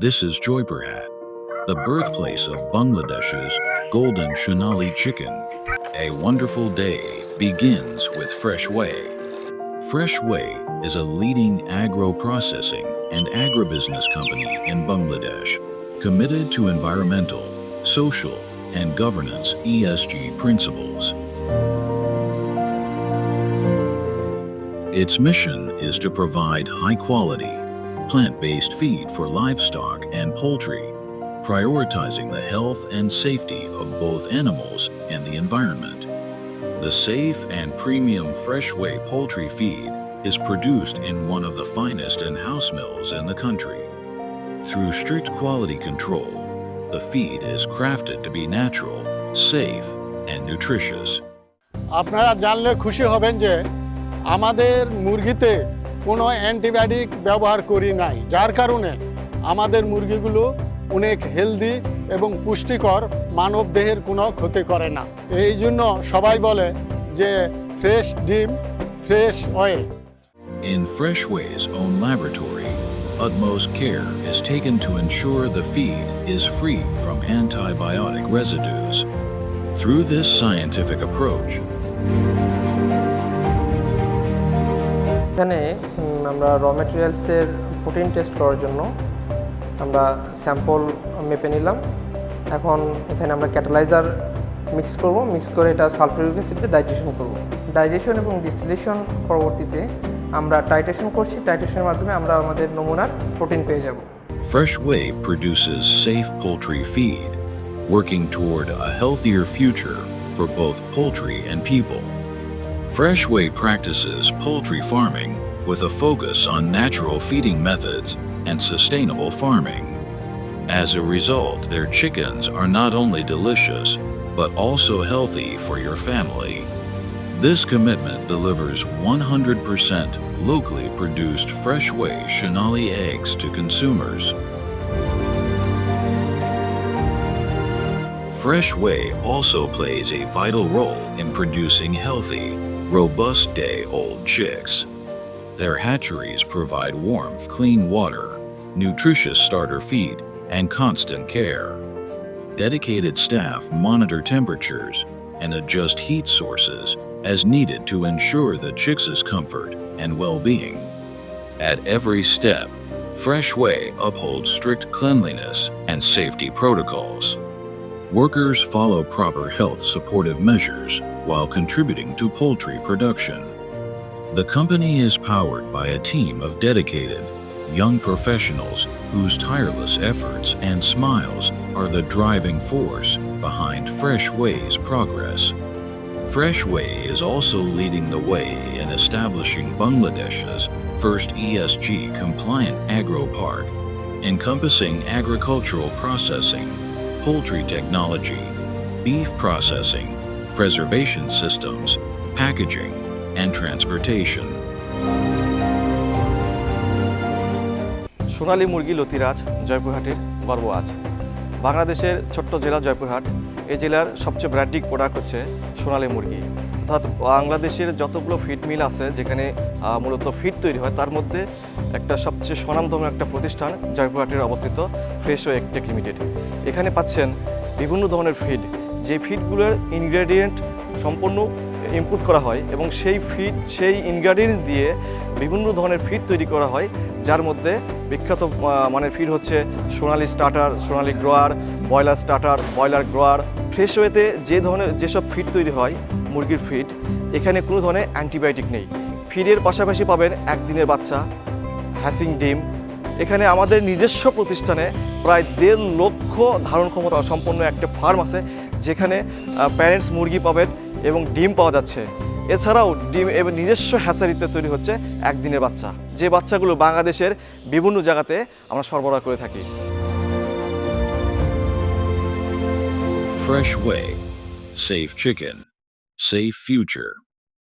This is Joypurhat, the birthplace of Bangladesh's golden Shonali chicken. A wonderful day begins with Fresh Way. Fresh Way is a leading agro-processing and agribusiness company in Bangladesh, committed to environmental, social, and governance ESG principles. Its mission is to provide high-quality, plant-based feed for livestock and poultry, prioritizing the health and safety of both animals and the environment. The safe and premium Freshway poultry feed is produced in one of the finest in-house mills in the country. Through strict quality control, the feed is crafted to be natural, safe, and nutritious. আপনারা জানলে খুশি হবেন যে আমাদের মুরগিতে কোনো antibiotic ব্যবহার করি নাই যার কারণে আমাদের মুরগিগুলো অনেক হেলদি এবং পুষ্টিকর মানব দেহের কোনো ক্ষতি করে না এই জন্য সবাই বলে যে ফ্রেশ ডিম fresh oil In Freshway's own laboratory, utmost care is taken to ensure the feed is free from antibiotic residues. Through this scientific approach, এখানে আমরা র মেটেরিয়ালসের প্রোটিন টেস্ট করার জন্য আমরা স্যাম্পল মেপে নিলাম। এখন এখানে আমরা ক্যাটালাইজার মিক্স করব। মিক্স করে এটা সালফিউরিক অ্যাসিডে ডাইজেশন করব। ডাইজেশন এবং ডিস্টিলেশন পরবর্তীতে আমরা টাইট্রেশন করছি। টাইট্রেশনের মাধ্যমে আমরা আমাদের নমুনার প্রোটিন পেয়ে যাব। Freshway produces safe poultry feed, working toward a healthier future for both poultry and people. Freshway practices poultry farming with a focus on natural feeding methods and sustainable farming. As a result, their chickens are not only delicious, but also healthy for your family. This commitment delivers 100% locally produced Freshway Chenali eggs to consumers. Freshway also plays a vital role in producing healthy, robust day old chicks. Their hatcheries provide warmth, clean water, nutritious starter feed, and constant care. Dedicated staff monitor temperatures and adjust heat sources as needed to ensure the chicks' comfort and well-being. At every step, Freshway upholds strict cleanliness and safety protocols. Workers follow proper health supportive measures while contributing to poultry production. The company is powered by a team of dedicated, young professionals whose tireless efforts and smiles are the driving force behind Freshway's progress. Freshway is also leading the way in establishing Bangladesh's first ESG compliant agro park, encompassing agricultural processing, poultry technology, beef processing, preservation systems, packaging, and transportation. সোনালী মুরগি লতিরাজ জয়পুরহাটের গর্ব আজ বাংলাদেশের ছোট্ট জেলা জয়পুরহাট এই জেলার সবচেয়ে ব্র্যান্ডিং প্রোডাক্ট হচ্ছে সোনালী মুরগি। অর্থাৎ বাংলাদেশের যতগুলো ফিড মিল আছে যেখানে মূলত ফিড তৈরি হয় তার মধ্যে একটা সবচেয়ে স্বনামধন্য একটা প্রতিষ্ঠান জয়পুরহাটের অবস্থিত ফ্রেশ একটেক লিমিটেড এখানে পাচ্ছেন বিভিন্ন ধরনের ফিড যে ফিডগুলোর ইনগ্রেডিয়েন্ট সম্পূর্ণ ইনপুট করা হয় এবং সেই ফিড সেই ইনগ্রেডিয়েন্টস দিয়ে বিভিন্ন ধরনের ফিড তৈরি করা হয়, যার মধ্যে বিখ্যাত মানের ফিড হচ্ছে Sonali starter Sonali grower broiler starter broiler grower fresh ওয়েতে যে ধরনের, যেসব ফিড তৈরি হয়, মুরগির ফিড এখানে কোনো ধরনের অ্যান্টিবায়োটিক নেই। ফিডের পাশাপাশি পাবেন একদিনের বাচ্চা হ্যাসিং ডিম। এখানে আমাদের নিজস্ব প্রতিষ্ঠানে প্রায় দেড় লক্ষ ধারণ ক্ষমতা সম্পন্ন একটা ফার্ম আছে। যেখানে প্যারেন্টস মুরগি পাবেন এবং ডিম পাওয়া যাচ্ছে। এছাড়াও ডিম এবং নিজস্ব হ্যাচারিতে তৈরি হচ্ছে একদিনের বাচ্চা। যে বাচ্চাগুলো বাংলাদেশের বিভিন্ন জায়গাতে আমরা সরবরাহ করে থাকি। Fresh Way, safe chicken, safe future.